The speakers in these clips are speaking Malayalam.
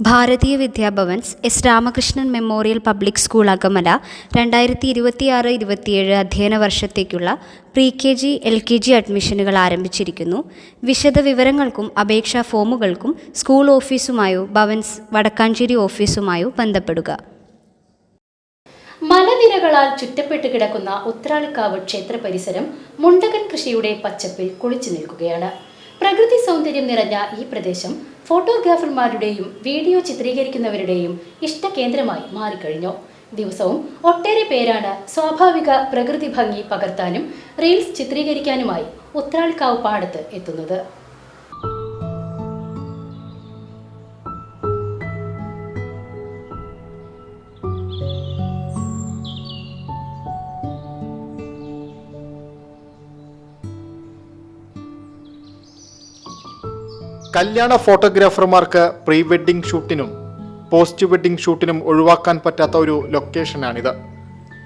Bharatiya Vidya Bhavans S Ramakrishnan memorial public school Akamala രണ്ടായിരത്തി ഇരുപത്തിയാറ് ഇരുപത്തിയേഴ് അധ്യയന വർഷത്തേക്കുള്ള pre K G L K G അഡ്മിഷനുകൾ ആരംഭിച്ചിരിക്കുന്നു. വിശദ വിവരങ്ങൾക്കും അപേക്ഷാ ഫോമുകൾക്കും സ്കൂൾ ഓഫീസുമായോ ഭവൻസ് വടക്കാഞ്ചേരി ഓഫീസുമായോ ബന്ധപ്പെടുക. മലനിരകളാൽ ചുറ്റപ്പെട്ട് കിടക്കുന്ന ഉത്രാളിക്കാവ് ക്ഷേത്ര പരിസരം മുണ്ടകൻ കൃഷിയുടെ പച്ചപ്പിൽ കുളിച്ചു നിൽക്കുകയാണ്. പ്രകൃതി സൗന്ദര്യം നിറഞ്ഞ ഈ പ്രദേശം ഫോട്ടോഗ്രാഫർമാരുടെയും വീഡിയോ ചിത്രീകരിക്കുന്നവരുടെയും ഇഷ്ടകേന്ദ്രമായി മാറിക്കഴിഞ്ഞു. ദിവസവും ഒട്ടേറെ പേരാണ് സ്വാഭാവിക പ്രകൃതി ഭംഗി പകർത്താനും റീൽസ് ചിത്രീകരിക്കാനുമായി ഉത്രാൾക്കാവ് പാടത്ത് എത്തുന്നത്. കല്യാണ ഫോട്ടോഗ്രാഫർമാർക്ക് പ്രീ വെഡ്ഡിംഗ് ഷൂട്ടിനും പോസ്റ്റ് വെഡ്ഡിംഗ് ഷൂട്ടിനും ഒഴിവാക്കാൻ പറ്റാത്ത ഒരു ലൊക്കേഷനാണിത്.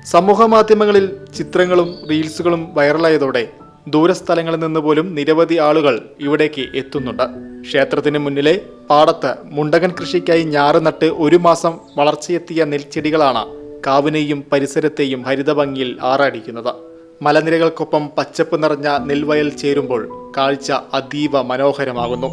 സമൂഹ മാധ്യമങ്ങളിൽ ചിത്രങ്ങളും റീൽസുകളും വൈറലായതോടെ ദൂരസ്ഥലങ്ങളിൽ നിന്ന് പോലും നിരവധി ആളുകൾ ഇവിടേക്ക് എത്തുന്നുണ്ട്. ക്ഷേത്രത്തിന് മുന്നിലെ പാടത്ത് മുണ്ടകൻ കൃഷിക്കായി ഞാറ് നട്ട് ഒരു മാസം വളർച്ചയെത്തിയ നെൽച്ചെടികളാണ് കാവിനെയും പരിസരത്തെയും ഹരിതഭംഗിയിൽ ആറാടിക്കുന്നത്. മലനിരകൾക്കൊപ്പം പച്ചപ്പ് നിറഞ്ഞ നെൽവയൽ ചേരുമ്പോൾ കാഴ്ച അതീവ മനോഹരമാകുന്നു.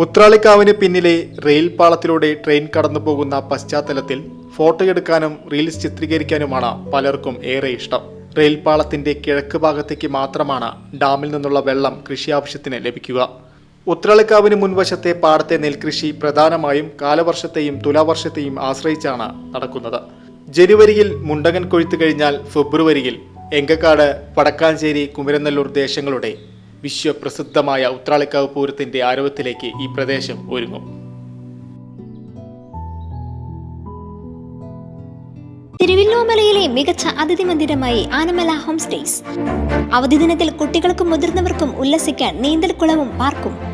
ഉത്രാളിക്കാവിന് പിന്നിലെ റെയിൽ പാളത്തിലൂടെ ട്രെയിൻ കടന്നു പോകുന്ന പശ്ചാത്തലത്തിൽ ഫോട്ടോയെടുക്കാനും റീൽസ് ചിത്രീകരിക്കാനുമാണ് പലർക്കും ഏറെ ഇഷ്ടം. റെയിൽ പാളത്തിന്റെ കിഴക്ക് ഭാഗത്തേക്ക് മാത്രമാണ് ഡാമിൽ നിന്നുള്ള വെള്ളം കൃഷി ആവശ്യത്തിന് ലഭിക്കുക. ഉത്രാളിക്കാവിന് മുൻവശത്തെ പാടത്തെ നെൽകൃഷി പ്രധാനമായും കാലവർഷത്തെയും തുലാവർഷത്തെയും ആശ്രയിച്ചാണ് നടക്കുന്നത്. ജനുവരിയിൽ മുണ്ടകൻ കൊഴുത്തു കഴിഞ്ഞാൽ ഫെബ്രുവരിയിൽ എങ്കക്കാട് വടക്കാഞ്ചേരി കുമരനെല്ലൂർ ദേശങ്ങളുടെ വിശ്വപ്രസിദ്ധമായ ഉത്രാളിക്കാവ് പൂരത്തിന്റെ ആരവത്തിലേക്ക് ഈ പ്രദേശം ഒരുങ്ങും. തിരുവില്ലോമലയിലെ മികച്ച അതിഥി മന്ദിരമായി ആനമല ഹോം സ്റ്റേസ്. അവധി ദിനത്തിൽ കുട്ടികൾക്കും മുതിർന്നവർക്കും ഉല്ലസിക്കാൻ നീന്തൽക്കുളവും പാർക്കും.